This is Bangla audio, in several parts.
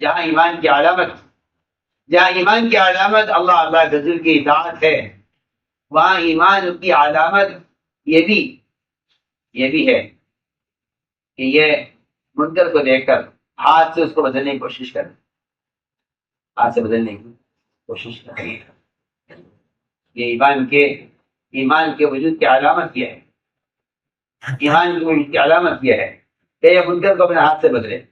جہاں ایمان کی علامت جہاں ایمان کی علامت اللہ اللہ رسول کی اطاعت ہے، وہاں ایمان کی علامت یہ بھی یہ بھی ہے کہ یہ منکر کو دیکھ کر ہاتھ سے اس کو بدلنے کی کوشش کر ہاتھ سے بدلنے کی کوشش کریں یہ ایمان کے ایمان کے وجود کی علامت کیا ہے۔ ایمان کے وجود کی علامت کیا ہے کہ یہ منکر کو اپنے ہاتھ سے بدلے۔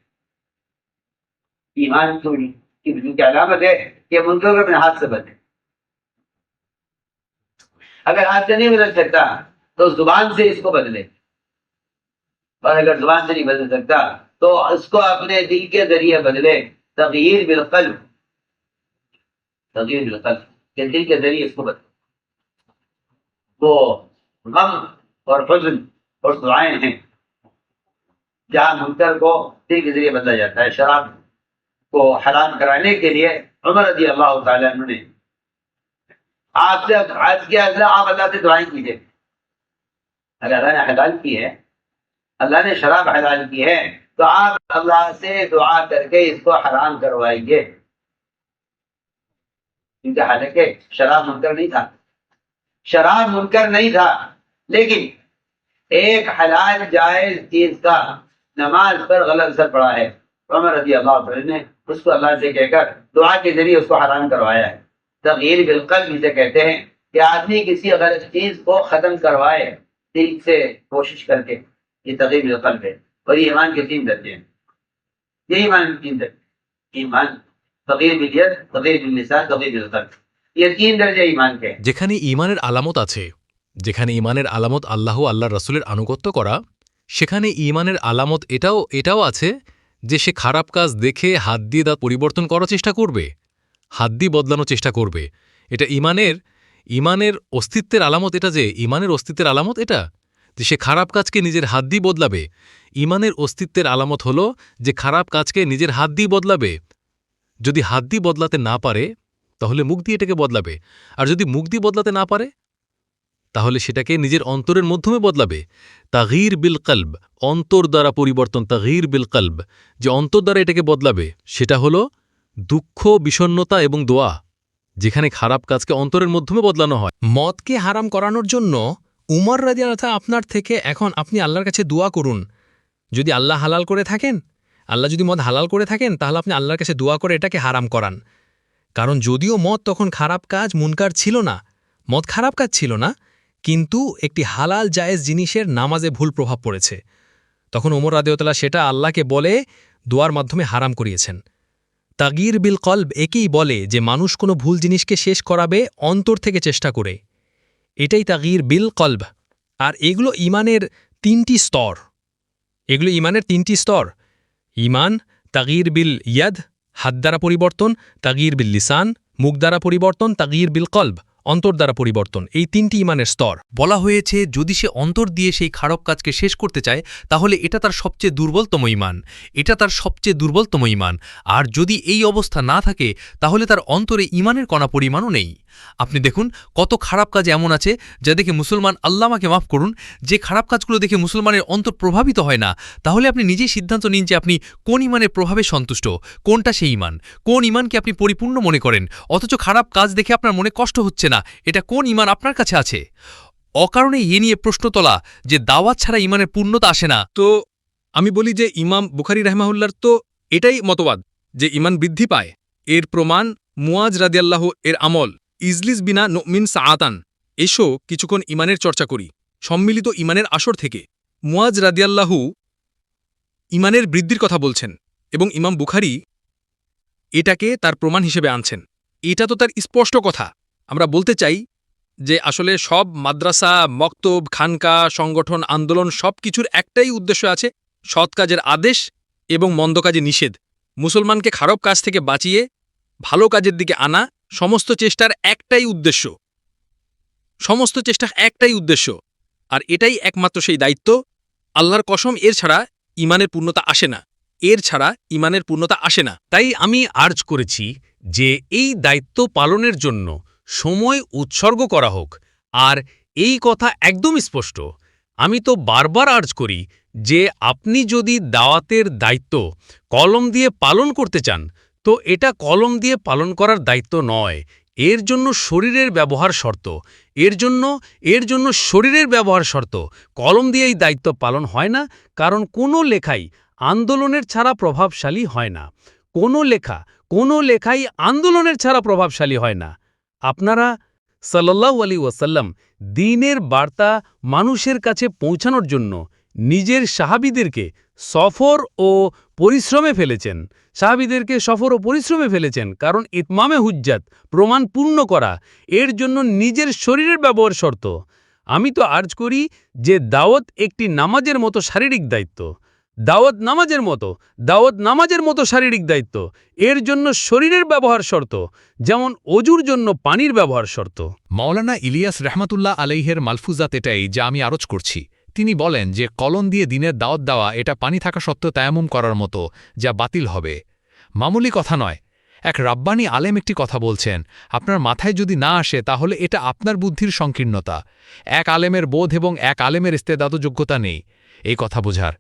ایمان چھوڑی کی علامت ہے کہ منظر اپنے ہاتھ سے بدلے اگر ہاتھ سے نہیں بدل سکتا، تو زبان سے اس کو بدلے۔ اور اگر زبان سے نہیں بدل سکتا، تو اس کو اپنے دل کے ذریعے بدلے۔ تغیر بالقلب۔ تغیر بالقلب۔ کہ دل کے ذریعے اس کو بدلے۔ وہ غم اور فضل اور دعائیں ہیں۔ جہاں منکر کو دل کے ذریعے بدلا جاتا ہے، شراب۔ کو حرام کرانے کے لیے عمر رضی اللہ تعالیٰ عنہ نے آپ سے عرض کیا آپ اللہ سے دعائیں کیجیے اگر اللہ نے حلال کی ہے، اللہ نے شراب حلال کی ہے، تو آپ اللہ سے دعا کر کے اس کو حرام کروائیے۔ کیونکہ حالانکہ شراب منکر نہیں تھا۔ شراب منکر نہیں تھا، لیکن ایک حلال جائز چیز کا نماز پر غلط اثر پڑا ہے۔ عمر رضی اللہ عنہ نے उसको अल्लाह से कहकर दुआ के जरिए उसको हराम करवाया है तगीर बिलकल जिसे कहते हैं कि आदमी किसी गलत चीज को खत्म करवाए दिल से कोशिश करके ये तगीर बिलकल है और ये ईमान के तीन दर्जे हैं ये ईमान के तीन दर्जे ईमान तगीर बिलियत तगीर बिलिसान तगीर बिलकल ये तीन दर्जे ईमान के हैं যেখানে ইমানের আলামত আছে যেখানে ইমানের আলামত আল্লাহ আল্লাহ রসুলের আনুগত্য করা সেখানে ইমানের আলামত এটাও এটাও আছে যে সে খারাপ কাজ দেখে হাত দিয়ে তা পরিবর্তন করার চেষ্টা করবে, হাত দিয়ে বদলানোর চেষ্টা করবে। এটা ইমানের ইমানের অস্তিত্বের আলামত এটা যে, ইমানের অস্তিত্বের আলামত এটা? যে সে খারাপ কাজকে নিজের হাত দিয়ে বদলাবে। ইমানের অস্তিত্বের আলামত হলো যে খারাপ কাজকে নিজের হাত দিয়ে বদলাবে। যদি হাত দিয়ে বদলাতে না পারে, তাহলে মুখ দিয়ে এটাকে বদলাবে। আর যদি মুখ দিয়ে বদলাতে না পারে তাহলে সেটাকে নিজের অন্তরের মাধ্যমে বদলাবে। তাগির বিল কলব, অন্তর দ্বারা পরিবর্তন, তাগির বিল কলব, যে অন্তর দ্বারা এটাকে বদলাবে, সেটা হলো দুঃখ বিষণ্নতা এবং দোয়া, যেখানে খারাপ কাজকে অন্তরের মাধ্যমে বদলানো হয়। মদকে হারাম করানোর জন্য উমর রাদিয়ালতা আপনার থেকে এখন আপনি আল্লাহর কাছে দোয়া করুন। যদি আল্লাহ হালাল করে থাকেন, আল্লাহ যদি মদ হালাল করে থাকেন, তাহলে আপনি আল্লাহর কাছে দোয়া করে এটাকে হারাম করান। কারণ যদিও মদ তখন খারাপ কাজ, মুনকার ছিল না, মদ খারাপ কাজ ছিল না কিন্তু একটি হালাল জায়েজ জিনিসের নামাজে ভুল প্রভাব পড়েছে। তখন ওমর রাদিয়তলা সেটা আল্লাহকে বলে, দোয়ার মাধ্যমে হারাম করিয়েছেন। তাগির বিল কলব একেই বলে যে, মানুষ কোনো ভুল জিনিসকে শেষ করাবে অন্তর থেকে চেষ্টা করে। এটাই তাগির বিল কল্ব। আর এগুলো ইমানের তিনটি স্তর। এগুলো ইমানের তিনটি স্তর। ইমান, তাগির বিল ইয়াদ, হাত দ্বারা পরিবর্তন, তাগির বিল লিসান, মুখ দ্বারা পরিবর্তন, তাগির বিল কলব। অন্তর দ্বারা পরিবর্তন, এই তিনটি ইমানের স্তর। বলা হয়েছে, যদি সে অন্তর দিয়ে সেই খারাপ কাজকে শেষ করতে চায়, তাহলে এটা তার সবচেয়ে দুর্বলতম ইমান। এটা তার সবচেয়ে দুর্বলতম ইমান। আর যদি এই অবস্থা না থাকে, তাহলে তার অন্তরে ইমানের কণা পরিমাণও নেই। আপনি দেখুন, কত খারাপ কাজ এমন আছে, যা দেখে মুসলমান আল্লামাকে মাফ করুন, যে খারাপ কাজগুলো দেখে মুসলমানের অন্তর প্রভাবিত হয় না। তাহলে আপনি নিজেই সিদ্ধান্ত নিন যে আপনি কোন ইমানের প্রভাবে সন্তুষ্ট, কোনটা সেই ইমান, কোন ইমানকে আপনি পরিপূর্ণ মনে করেন। অথচ খারাপ কাজ দেখে আপনার মনে কষ্ট হচ্ছে না। এটা কোন ইমান আপনার কাছে আছে? অকারণে এ নিয়ে প্রশ্ন তোলা যে দাওয়াত ছাড়া ইমানের পূর্ণতা আসে না। তো আমি বলি যে ইমাম বুখারি রাহমাহুল্লার তো এটাই মতবাদ যে ইমান বৃদ্ধি পায়। এর প্রমাণ মুয়াজ রাদিয়াল্লাহ এর আমল, ইজলিস বিনা নমিন সাআতান। এসো কিছুক্ষণ ইমানের চর্চা করি, সম্মিলিত ইমানের আসর থেকে। মুয়াজ রাদিয়াল্লাহু ইমানের বৃদ্ধির কথা বলছেন এবং ইমাম বুখারি এটাকে তার প্রমাণ হিসেবে আনছেন। এটা তো তার স্পষ্ট কথা। আমরা বলতে চাই যে আসলে সব মাদ্রাসা, মক্তব, খানকা, সংগঠন, আন্দোলন সব কিছুর একটাই উদ্দেশ্য আছে সৎ কাজের আদেশ এবং মন্দ কাজে নিষেধ। মুসলমানকে খারাপ কাজ থেকে বাঁচিয়ে, ভালো কাজের দিকে আনা সমস্ত চেষ্টার একটাই উদ্দেশ্য। সমস্ত চেষ্টা একটাই উদ্দেশ্য। আর এটাই একমাত্র সেই দায়িত্ব। আল্লাহর কসম, এর ছাড়া ইমানের পূর্ণতা আসে না। এর ছাড়া ইমানের পূর্ণতা আসে না। তাই আমি আর্জ করেছি যে এই দায়িত্ব পালনের জন্য সময় উৎসর্গ করা হোক। আর এই কথা একদম স্পষ্ট। আমি তো বারবার আর্জ করি যে আপনি যদি দাওয়াতের দায়িত্ব কলম দিয়ে পালন করতে চান, তো এটা কলম দিয়ে পালন করার দায়িত্ব নয়। এর জন্য শরীরের ব্যবহার শর্ত। এর জন্য এর জন্য শরীরের ব্যবহার শর্ত। কলম দিয়ে এই দায়িত্ব পালন হয় না, কারণ কোনো লেখাই আন্দোলনের ছাড়া প্রভাবশালী হয় না। কোনো লেখা, কোনো লেখাই আন্দোলনের ছাড়া প্রভাবশালী হয় না। আপনারা সাল্লাল্লাহু আলী ওয়াসাল্লাম দিনের বার্তা মানুষের কাছে পৌঁছানোর জন্য নিজের সাহাবিদেরকে সফর ও পরিশ্রমে ফেলেছেন। সাহাবিদেরকে সফর ও পরিশ্রমে ফেলেছেন কারণ ইতমামে হুজ্জাত, প্রমাণ পূর্ণ করা, এর জন্য নিজের শরীরের ব্যবহার শর্ত। আমি তো আর্জ করি যে দাওয়াত একটি নামাজের মতো শারীরিক দায়িত্ব। দাওয়াত নামাজের মতো, দাওয়াত নামাজের মতো শারীরিক দায়িত্ব। এর জন্য শরীরের ব্যবহার শর্ত, যেমন অজুর জন্য পানির ব্যবহার শর্ত। মাওলানা ইলিয়াস রহমাতুল্লাহ আলাইহের মালফুজাত এটাই যা আমি আরজ করছি। তিনি বলেন যে, কলম দিয়ে দিনের দাওয়াত দেওয়া, এটা পানি থাকা সত্ত্বেও তায়ামুম করার মতো, যা বাতিল হবে। মামুলি কথা নয়, এক রাব্বানি আলেম একটি কথা বলছেন, আপনার মাথায় যদি না আসে, তাহলে এটা আপনার বুদ্ধির সংকীর্ণতা। এক আলেমের বোধ এবং এক আলেমের ইস্তেদাত যোগ্যতা নেই। এই কথা বোঝার।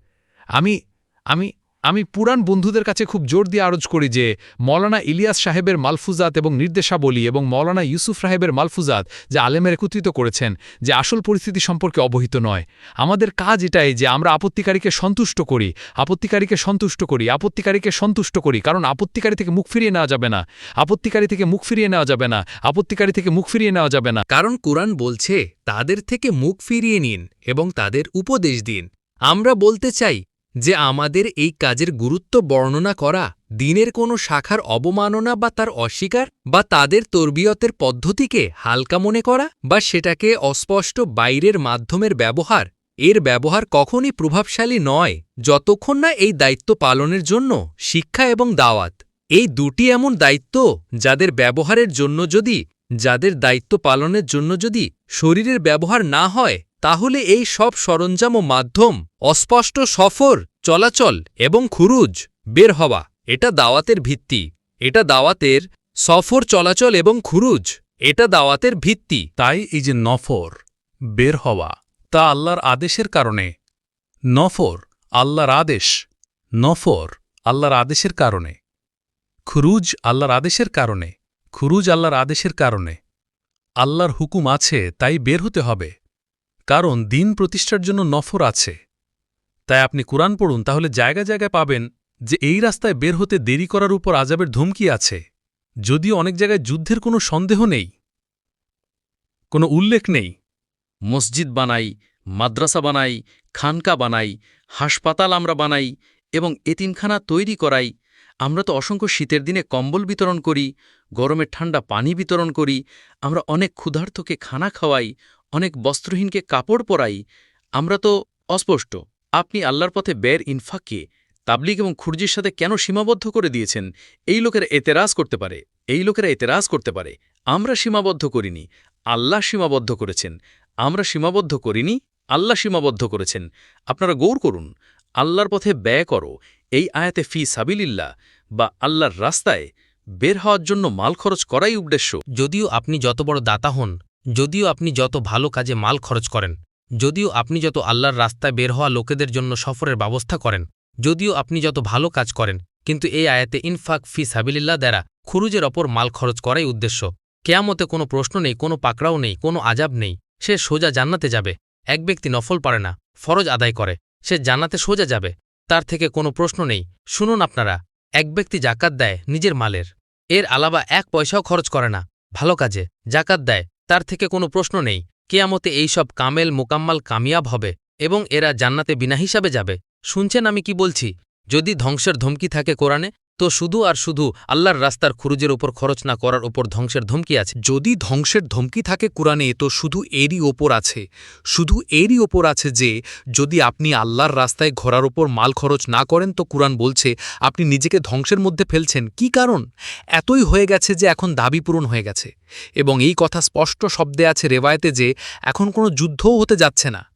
আমি আমি আমি পুরান বন্ধুদের কাছে খুব জোর দিয়ে আরজ করি যে, মৌলানা ইলিয়াস সাহেবের মালফুজাত এবং নির্দেশাবলী এবং মৌলানা ইউসুফ সাহেবের মালফুজাত যা আলেমের একত্রিত করেছেন, যে আসল পরিস্থিতি সম্পর্কে অবহিত নয়। আমাদের কাজ এটাই যে আমরা আপত্তিকারীকে সন্তুষ্ট করি, আপত্তিকারীকে সন্তুষ্ট করি, আপত্তিকারীকে সন্তুষ্ট করি, কারণ আপত্তিকারী থেকে মুখ ফিরিয়ে নেওয়া যাবে না, আপত্তিকারী থেকে মুখ ফিরিয়ে নেওয়া যাবে না, আপত্তিকারী থেকে মুখ ফিরিয়ে নেওয়া যাবে না। কারণ কোরআন বলছে, তাদের থেকে মুখ ফিরিয়ে নিন এবং তাদের উপদেশ দিন। আমরা বলতে চাই যে আমাদের এই কাজের গুরুত্ব বর্ণনা করা দিনের কোনো শাখার অবমাননা বা তার অস্বীকার বা তাদের তরবিয়তের পদ্ধতিকে হালকা মনে করা বা সেটাকে অস্পষ্ট বাইরের মাধ্যমের ব্যবহার, এর ব্যবহার কখনই প্রভাবশালী নয় যতক্ষণ না এই দায়িত্ব পালনের জন্য শিক্ষা এবং দাওয়াত। এই দুটি এমন দায়িত্ব যাদের ব্যবহারের জন্য যদি, যাদের দায়িত্ব পালনের জন্য যদি শরীরের ব্যবহার না হয় তাহলে এই সব সরঞ্জাম ও মাধ্যম, অস্পষ্ট সফর, চলাচল এবং খুরুজ, বের হওয়া, এটা দাওয়াতের ভিত্তি। এটা দাওয়াতের সফর, চলাচল এবং খুরুজ, এটা দাওয়াতের ভিত্তি। তাই এই যে নফর, বের হওয়া, তা আল্লাহর আদেশের কারণে। নফর, আল্লাহর আদেশ। নফর, আল্লাহর আদেশের কারণে। খুরুজ, আল্লাহর আদেশের কারণে। খুরুজ, আল্লাহর আদেশের কারণে। আল্লাহর হুকুম আছে, তাই বের হতে হবে। কারণ দিন প্রতিষ্ঠার জন্য নফর আছে। তাই আপনি কোরআন পড়ুন, তাহলে জায়গা জায়গায় পাবেন যে এই রাস্তায় বের হতে দেরি করার উপর আজাবের ধমকি আছে। যদিও অনেক জায়গায় যুদ্ধের কোনো সন্দেহ নেই। কোনো উল্লেখ নেই। মসজিদ বানাই, মাদ্রাসা বানাই, খানকা বানাই, হাসপাতাল আমরা বানাই এবং এতিমখানা তৈরি করাই। আমরা তো অসংখ্য শীতের দিনে কম্বল বিতরণ করি গরমের ঠান্ডা পানি বিতরণ করি, আমরা অনেক ক্ষুধার্তকে খানা খাওয়াই অনেক বস্ত্রহীনকে কাপড় পরাই আমরা তো অস্পষ্ট। আপনি আল্লাহর পথে ব্যয়ের ইনফাককে, তাবলিগ এবং খুরজির সাথে কেন সীমাবদ্ধ করে দিয়েছেন? এই লোকেরা এতেরাজ করতে পারে, এই লোকেরা এতেরাজ করতে পারে। আমরা সীমাবদ্ধ করিনি, আল্লাহ সীমাবদ্ধ করেছেন। আমরা সীমাবদ্ধ করিনি, আল্লাহ সীমাবদ্ধ করেছেন। আপনারা গৌর করুন, আল্লাহর পথে ব্যয় করো। এই আয়াতে ফি সাবিলিল্লাহ বা আল্লাহর রাস্তায় বের হওয়ার জন্য মাল খরচ করাই উদ্দেশ্য। যদিও আপনি যত বড় দাতা হন যদিও আপনি যত ভালো কাজে মাল খরচ করেন, যদিও আপনি যত আল্লাহর রাস্তায় বের হওয়া লোকেদের জন্য সফরের ব্যবস্থা করেন, যদিও আপনি যত ভালো কাজ করেন, কিন্তু এই আয়াতে ইনফাক ফি সাবিলিল্লাহ দ্বারা খুরুজের ওপর মাল খরচ করাই উদ্দেশ্য। কেয়ামতে কোনো প্রশ্ন নেই, কোনো পাকড়াও নেই, কোনো আজাব নেই, সে সোজা জান্নাতে যাবে। এক ব্যক্তি নফল পারে না, ফরজ আদায় করে, সে জান্নাতে সোজা যাবে। তার থেকে কোনো প্রশ্ন নেই, শুনুন আপনারা, এক ব্যক্তি জাকাত দেয় নিজের মালের, এর আলাবা এক পয়সাও খরচ করে না, ভালো কাজে জাকাত দেয় তার থেকে কোনো প্রশ্ন নেই, কেয়ামতে এই সব কামেল মোকাম্মাল কামিয়াব হবে এবং এরা জান্নাতে বিনা হিসাবে যাবে। শুনছেন আমি কি বলছি? যদি ধ্বংসের ধমকি থাকে কোরআনে তো শুধু আর শুধু আল্লাহর রাস্তার খুরুজের ওপর খরচ না করার ওপর ধ্বংসের ধমকি আছে। যদি ধ্বংসের ধমকি থাকে কোরআনে, তো শুধু এরই ওপর আছে। শুধু এরই ওপর আছে যে, যদি আপনি আল্লাহর রাস্তায় ঘোরার ওপর মাল খরচ না করেন, তো কোরআন বলছে, আপনি নিজেকে ধ্বংসের মধ্যে ফেলছেন। কি কারণ? এতই হয়ে গেছে যে, এখন দাবি পূরণ হয়ে গেছে। এবং এই কথা স্পষ্ট শব্দে আছে রেওয়ায়তে যে, এখন কোনো যুদ্ধও হতে যাচ্ছে না।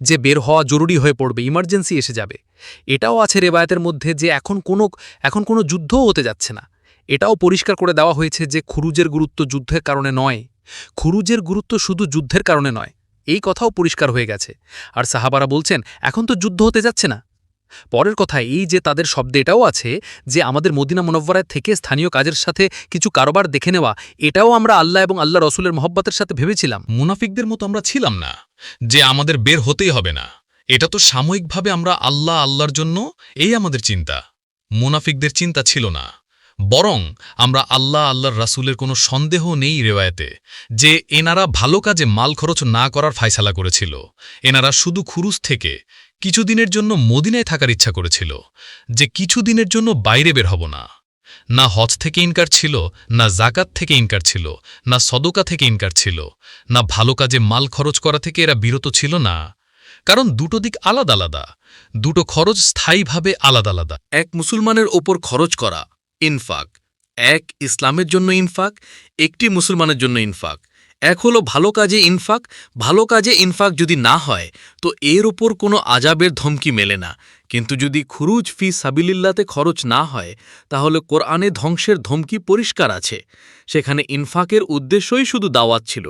যে বের হওয়া জরুরি হয়ে পড়বে, ইমার্জেন্সি এসে যাবে। এটাও আছে রেবায়াতের মধ্যে যে এখন কোনো এখন কোনো যুদ্ধও হতে যাচ্ছে না। এটাও পরিষ্কার করে দেওয়া হয়েছে যে খুরুজের গুরুত্ব যুদ্ধের কারণে নয়। খুরুজের গুরুত্ব শুধু যুদ্ধের কারণে নয়। এই কথাও পরিষ্কার হয়ে গেছে। আর সাহাবারা বলছেন, এখন তো যুদ্ধ হতে যাচ্ছে না। পরের কথা এই যে তাদের শব্দে এটাও আছে যে আমাদের মদিনা মনব্বরায় থেকে স্থানীয় কাজের সাথে কিছু কারোবার দেখে নেওয়া, এটাও আমরা আল্লাহ এবং আল্লাহ রসুলের মহব্বতের সাথে ভেবেছিলাম। মুনাফিকদের মতো আমরা ছিলাম না, যে আমাদের বের হতেই হবে না। এটা তো সাময়িকভাবে আমরা আল্লাহ আল্লাহর জন্য এই আমাদের চিন্তা। মুনাফিকদের চিন্তা ছিল না। বরং আমরা আল্লাহ আল্লাহর রাসূলের কোনো সন্দেহ নেই রেওয়ায়তে যে এনারা ভালো কাজে মাল খরচ না করার ফায়সালা করেছিল। এনারা শুধু খুরুজ থেকে কিছুদিনের জন্য মদিনায় থাকার ইচ্ছা করেছিল যে কিছুদিনের জন্য বাইরে বের হব না। না হজ থেকে ইনকার ছিল, না জাকাত থেকে ইনকার ছিল, না সদকা থেকে ইনকার ছিল, না ভালো কাজে মাল খরচ করা থেকে এরা বিরত ছিল না। কারণ দুটো দিক আলাদা আলাদা। দুটো খরচ স্থায়ীভাবে আলাদা আলাদা। এক মুসলমানের ওপর খরচ করা, ইনফাক। এক ইসলামের জন্য ইনফাক, একটি মুসলমানের জন্য ইনফাক। এক হলো ভালো কাজে ইনফাক, ভালো কাজে ইনফাক যদি না হয়, তো এর ওপর কোনো আজাবের ধমকি মেলে না। কিন্তু যদি খুরুজ ফি সাবিলিল্লাতে খরচ না হয়, তাহলে কোরআনে ধ্বংসের ধমকি পরিষ্কার আছে। সেখানে ইনফাকের উদ্দেশ্যই শুধু দাওয়াত ছিল।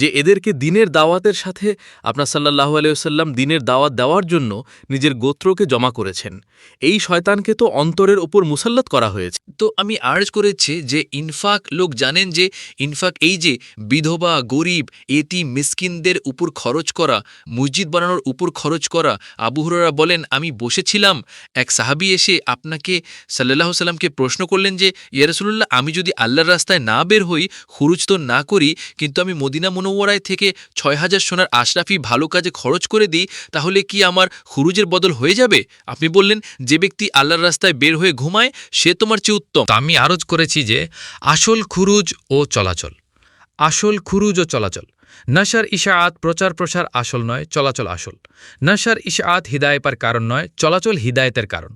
যে এদেরকে দিনের দাওয়াতের সাথে আপনার সাল্লাহু আলাইসাল্লাম দিনের দাওয়াত দেওয়ার জন্য নিজের গোত্রকে জমা করেছেন। এই শয়তানকে তো অন্তরের ওপর মুসাল্লাত করা হয়েছে। তো আমি আর্জ করেছি যে ইনফাক লোক জানেন যে ইনফাক এই যে বিধবা, গরিব এটি মিসকিনদের উপর খরচ করা, মসজিদ বানানোর উপর খরচ করা, আবু হুরারা বলেন, আমি বসেছিলাম। এক সাহাবি এসে আপনাকে সাল্লাহ সাল্লামকে প্রশ্ন করলেন যে ইয়ারসুল্লাহ আমি যদি আল্লাহর রাস্তায় না বের হই, খুরুজ তো না করি, কিন্তু আমি মদিনা মনোয়ারায় থেকে ছয় হাজার সোনার আশরাফি ভালো কাজে খরচ করে দিই, তাহলে কি আমার খুরুজের বদল হয়ে যাবে? আপনি বললেন, যে ব্যক্তি আল্লাহর রাস্তায় বের হয়ে ঘুমায়, সে তোমার চেয়ে উত্তম। আমি আরজ করেছি যে, আসল খুরুজ ও চলাচল। আসল খুরুজ ও চলাচল। নশার ইশাআত প্রচার প্রসার আসল নয়, চলাচল আসল। নশার ইশাআত হিদায়পার কারণ নয়, চলাচল হিদায়তের কারণ।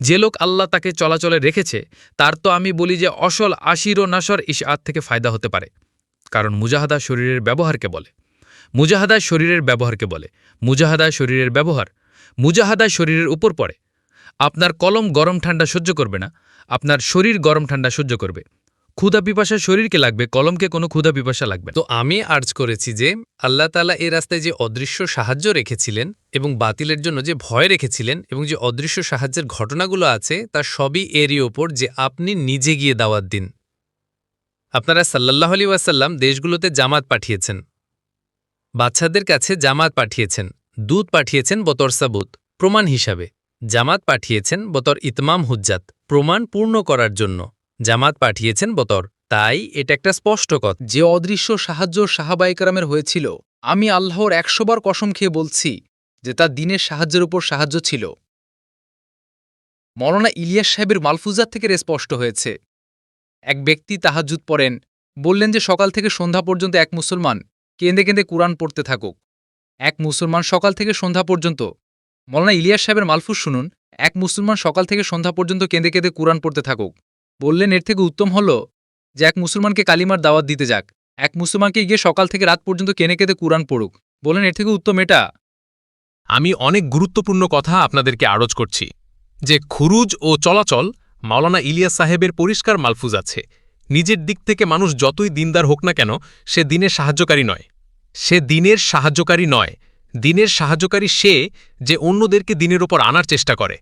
যে লোক আল্লাহ তাকে চলাচলে রেখেছে, তার তো আমি বলি যে, অসল, আশির ও নশর ইশাআত থেকে ফায়দা হতে পারে। কারণ মুজাহাদা শরীরের ব্যবহারকে বলে। মুজাহাদা শরীরের ব্যবহারকে বলে। মুজাহাদা শরীরের ব্যবহার। মুজাহাদা শরীরের উপর পড়ে। আপনার কলম গরম ঠান্ডা সহ্য করবে না। আপনার শরীর গরম ঠান্ডা সহ্য করবে। ক্ষুধা পিপাসা শরীরকে লাগবে, কলমকে কোনো ক্ষুধা পিপাসা লাগবে তো আমি আর্জ করেছি যে, আল্লাহ তালা এ রাস্তায় যে অদৃশ্য সাহায্য রেখেছিলেন এবং বাতিলের জন্য যে ভয় রেখেছিলেন এবং যে অদৃশ্য সাহায্যের ঘটনাগুলো আছে, তা সবই এরই ওপর যে আপনি নিজে গিয়ে দাওয়াত দিন। আপনারা সাল্লাহ আলী ওয়াসাল্লাম দেশগুলোতে জামাত পাঠিয়েছেন। বাচ্চাদের কাছে জামাত পাঠিয়েছেন, দুধ পাঠিয়েছেন বতর সাবুত, প্রমাণ হিসাবে। জামাত পাঠিয়েছেন বতর ইতমাম হুজ্জাত, প্রমাণ পূর্ণ করার জন্য। জামাত পাঠিয়েছেন বতর, তাই এটা একটা স্পষ্ট কথা। যে অদৃশ্য সাহায্য সাহাবাইকারামের হয়েছিল, আমি আল্লাহর একশোবার কসম খেয়ে বলছি যে তা দিনের সাহায্যের উপর সাহায্য ছিল। মরনা ইলিয়াস সাহেবের মালফুজাত থেকে স্পষ্ট হয়েছে। এক ব্যক্তি তাহাজুদ পড়েন। বললেন যে, সকাল থেকে সন্ধ্যা পর্যন্ত এক মুসলমান, কেঁদে কেঁদে কুরআন পড়তে থাকুক। এক মুসলমান সকাল থেকে সন্ধ্যা পর্যন্ত। মৌলানা ইলিয়াস সাহেবের মালফুস শুনুন, এক মুসলমান সকাল থেকে সন্ধ্যা পর্যন্ত কেঁদে কেঁদে কোরআন পড়তে থাকুক। বললেন, এর থেকে উত্তম হল যে, এক মুসলমানকে কালিমার দাওয়াত দিতে যাক। এক মুসলমানকে গিয়ে সকাল থেকে রাত পর্যন্ত কেনে কেঁদে কুরআন পড়ুক। বলেন এর থেকে উত্তম এটা। আমি অনেক গুরুত্বপূর্ণ কথা আপনাদেরকে আরজ করছি। যে, খুরুজ ও চলাচল মাওলানা ইলিয়াস সাহেবের পরিষ্কার মালফুজ আছে। নিজের দিক থেকে মানুষ যতই দিনদার হোক না কেন, সে দিনের সাহায্যকারী নয়। সে দিনের সাহায্যকারী নয়। দিনের সাহায্যকারী সে যে অন্যদেরকে দিনের ওপর আনার চেষ্টা করে।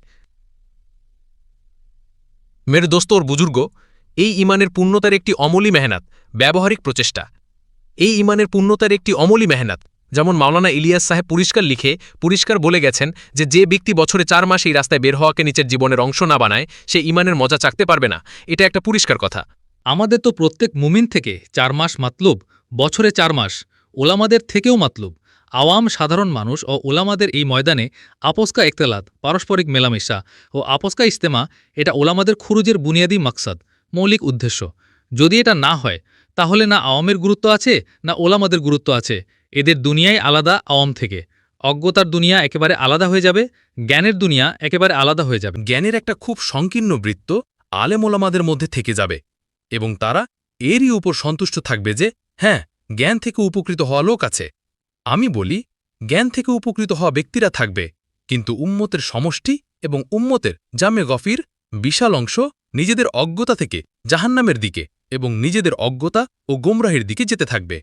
মেরে দোস্ত, ওর বুজুর্গ, এই ইমানের পূর্ণতার একটি অমলি মেহনাত, ব্যবহারিক প্রচেষ্টা। এই ইমানের পূর্ণতার একটি অমলি মেহনাত। যেমন মাওলানা ইলিয়াস সাহেব পরিষ্কার লিখে, পরিষ্কার বলে গেছেন যে যে ব্যক্তি বছরে চার মাস এই রাস্তায় বের হওয়াকে নিচের জীবনের অংশ না বানায়, সে ইমানের মজা চাকতে পারবে না। এটা একটা পরিষ্কার কথা। আমাদের তো প্রত্যেক মুমিন থেকে চার মাস মাতলুব, বছরে চার মাস। ওলামাদের থেকেও মাতলুব। আওয়াম সাধারণ মানুষ ও ওলামাদের এই ময়দানে আপসকা একতেলাত, পারস্পরিক মেলামেশা ও আপসকা ইস্তেমা এটা ওলামাদের খুরুজের বুনিয়াদী মাকসাদ, মৌলিক উদ্দেশ্য। যদি এটা না হয়, তাহলে না আওয়ামের গুরুত্ব আছে, না ওলামাদের গুরুত্ব আছে। এদের দুনিয়াই আলাদা আওয়াম থেকে। অজ্ঞতার দুনিয়া একেবারে আলাদা হয়ে যাবে, জ্ঞানের দুনিয়া একেবারে আলাদা হয়ে যাবে। জ্ঞানের একটা খুব সংকীর্ণ বৃত্ত আলেম ওলামাদের মধ্যে থেকে যাবে এবং তারা এরই উপর সন্তুষ্ট থাকবে যে হ্যাঁ জ্ঞান থেকে উপকৃত হওয়া লোক আছে। আমি বলি, জ্ঞান থেকে উপকৃত হওয়া ব্যক্তিরা থাকবে, কিন্তু উম্মতের সমষ্টি এবং উম্মতের জামে গফির বিশাল অংশ নিজেদের অজ্ঞতা থেকে জাহান্নামের দিকে এবং নিজেদের অজ্ঞতা ও গোমরাহের দিকে যেতে থাকবে।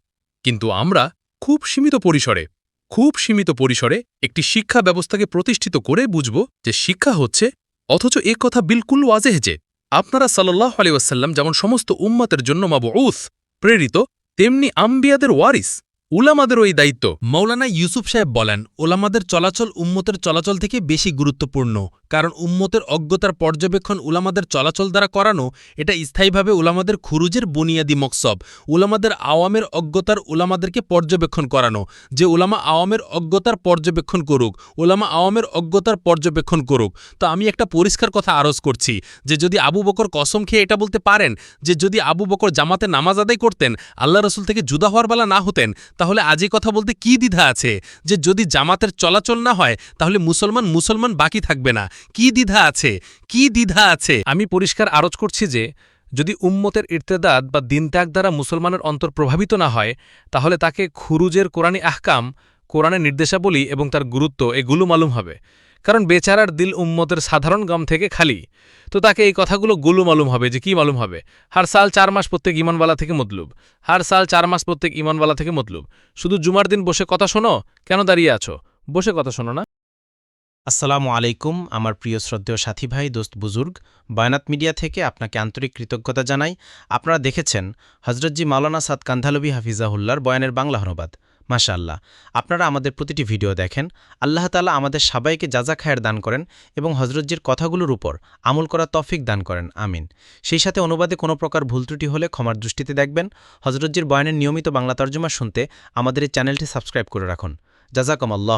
কিন্তু আমরা খুব সীমিত পরিসরে, খুব সীমিত পরিসরে একটি শিক্ষা ব্যবস্থাকে প্রতিষ্ঠিত করে বুঝব যে শিক্ষা হচ্ছে, অথচ এ কথা বিলকুল ওয়াজেহ যে, আপনারা সাল্লাহ আলিউসাল্লাম যেমন সমস্ত উম্মাতের জন্য মাবউথ প্রেরিত, তেমনি আম্বিয়াদের ওয়ারিস। উলামাদেরও ওই দায়িত্ব। মৌলানা ইউসুফ সাহেব বলেন ওলামাদের চলাচল উম্মতের চলাচল থেকে বেশি গুরুত্বপূর্ণ, কারণ উম্মতের অজ্ঞতার পর্যবেক্ষণ উলামাদের চলাচল দ্বারা করানো, এটা স্থায়ীভাবে উলামাদের খুরুজের বুনিয়াদি মকসব উলামাদের আওয়ামের অজ্ঞতার উলামাদেরকে পর্যবেক্ষণ করানো, যে উলামা আওয়ামের অজ্ঞতার পর্যবেক্ষণ করুক, উলামা আওয়ামের অজ্ঞতার পর্যবেক্ষণ করুক। তো আমি একটা পরিষ্কার কথা আরজ করছি, যে যদি আবু বকর কসম খেয়ে এটা বলতে পারেন, যে যদি আবু বকর জামাতে নামাজ আদায় করতেন, আল্লাহ রসুল থেকে জুদা হওয়ার বেলা না হতেন তাহলে আজই কথা বলতে কি দ্বিধা আছে? যে যদি জামাতের চলাচল না হয়, তাহলে মুসলমান মুসলমান বাকি থাকবে না। কি দ্বিধা আছে? কি দ্বিধা আছে? আমি পরিষ্কার আরজ করছি যে, যদি উম্মতের ইর্তেদাদ বা দিনত্যাগ দ্বারা মুসলমানের অন্তর প্রভাবিত না হয়, তাহলে তাকে খুরুজের কোরআনী আহকাম, কোরআনের নির্দেশাবলী এবং তার গুরুত্ব এগুলো মালুম হবে। কারণ বেচারার দিল উম্মতের সাধারণ গম থেকে খালি। তো তাকে এই কথাগুলো গুলো মালুম হবে যে কি মালুম হবে? হার সাল চার মাস প্রত্যেক ইমানওয়ালা থেকে মতলুব। হার সাল চার মাস প্রত্যেক ইমানওয়ালা থেকে মতলুব। শুধু জুমার দিন বসে কথা শোনো, কেন দাঁড়িয়ে আছো? বসে কথা শোনো না। আসসালামু আলাইকুম, আমার প্রিয় শ্রদ্ধেয় সাথী ভাই, দোস্ত বুজুর্গ। বয়ানাত মিডিয়া থেকে আপনাকে আন্তরিক কৃতজ্ঞতা জানাই। আপনারা দেখেছেন হজরতজি মাওলানা সাদ কান্ধালবি হাফিজাহুল্লার বয়ানের বাংলা অনুবাদ। মাশা আল্লাহ আপনারা আমাদের প্রতিটি ভিডিও দেখেন, আল্লাহ তালা আমাদের সবাইকে যাজা খায়ের দান করেন এবং হজরতজির কথাগুলোর উপর আমল করা তফিক দান করেন, আমিন। সেই সাথে অনুবাদে কোনো প্রকার ভুল ত্রুটি হলে ক্ষমার দৃষ্টিতে দেখবেন হজরতজির বয়ানের নিয়মিত বাংলা তর্জমা শুনতে আমাদের এই চ্যানেলটি সাবস্ক্রাইব করে রাখুন। জাজাকম আল্লাহ